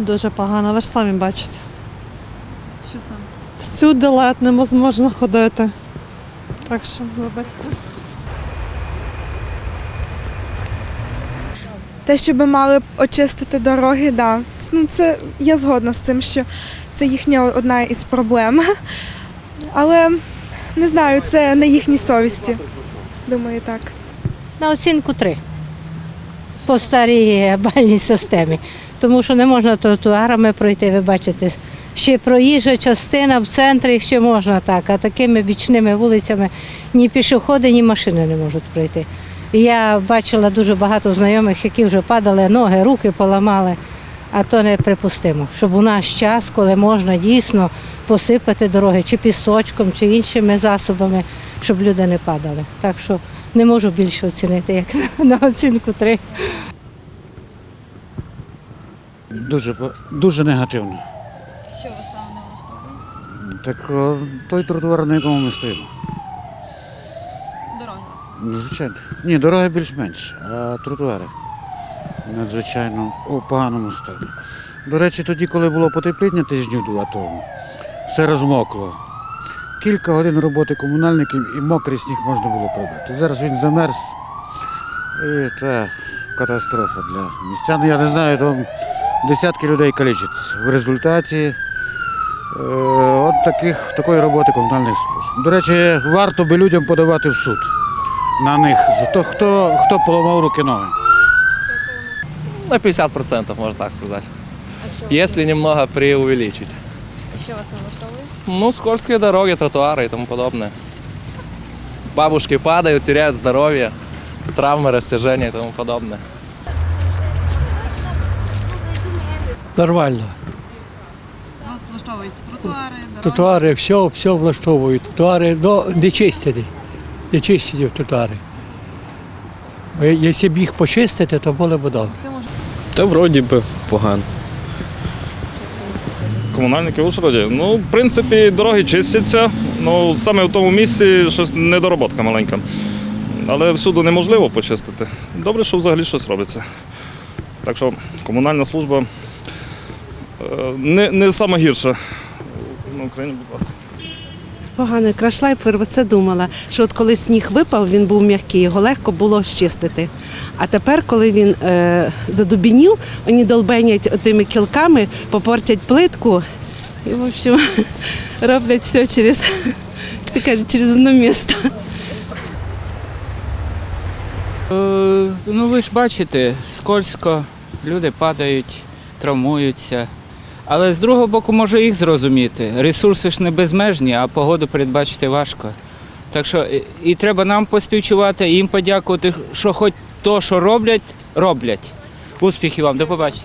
Дуже погано, ви ж самі бачите. Що саме? Всюди лед неможливо ходити. Так що, вибачте. Те, що би мали очистити дороги, да. Ну, це я згодна з цим, що це їхня одна із проблем. Але не знаю, це на їхній совісті. Думаю, так. На оцінку 3 по старій бальній системі. Тому що не можна тротуарами пройти, ви бачите. Ще проїжджа частина в центрі ще можна так, а такими бічними вулицями ні пішоходи, ні машини не можуть пройти. Я бачила дуже багато знайомих, які вже падали, ноги, руки поламали. А то неприпустимо, щоб у наш час, коли можна дійсно посипати дороги чи пісочком, чи іншими засобами, щоб люди не падали. Так що не можу більше оцінити, як на оцінку 3. Дуже, дуже негативно. Що вас саме не влаштовує? Так о, той тротуар, на якому ми стоїмо. Дороги. Ну, Звичайно. Ні, дороги більш-менш, а тротуари надзвичайно у поганому стані. До речі, тоді, коли було потепління тижнів два тому, все розмокло. Кілька годин роботи комунальників і мокрий сніг можна було пробити. Зараз він замерз. І це катастрофа для містян. Я не знаю, там десятки людей калічаться. В результаті е, от таких, такої роботи комунальних служб. До речі, варто би людям подавати в суд на них то, хто, хто поламав руки ноги. На 50% можно так сказать. Если немного преувеличить. Що вас не влаштовує? Ну, скользкие дороги, тротуары и тому подобное. Бабушки падают, теряют здоровье, травмы, растяжения и тому подобное. Нормально. Вас влаштовують тротуари, дороги. Тротуари, все, все влаштовують. Тротуари ну, не чистені. Не чистені тротуари. Якщо б їх почистити, то було б добре. Та вроді би погано. Комунальники в Ужгороді. Ну, в принципі, дороги чистяться. Ну, саме в тому місці щось недороботка маленька. Але всюди неможливо почистити. Добре, що взагалі щось робиться. Так що комунальна служба не, не сама гірша на Україні, будь ласка. Погано, крашла і про це думала, що от коли сніг випав, він був м'який, його легко було щистити. А тепер, коли він е, задубінів, вони долбенять тими кілками, попортять плитку і, в общем, роблять все через, як ти кажеш, через одне місце. Е, Ну ви ж бачите, скользко, люди падають, травмуються. Але з другого боку, може їх зрозуміти. Ресурси ж не безмежні, а погоду передбачити важко. Так що і- і треба нам поспівчувати, і їм подякувати, що хоч то, що роблять, роблять. Успіхів вам, до побачення.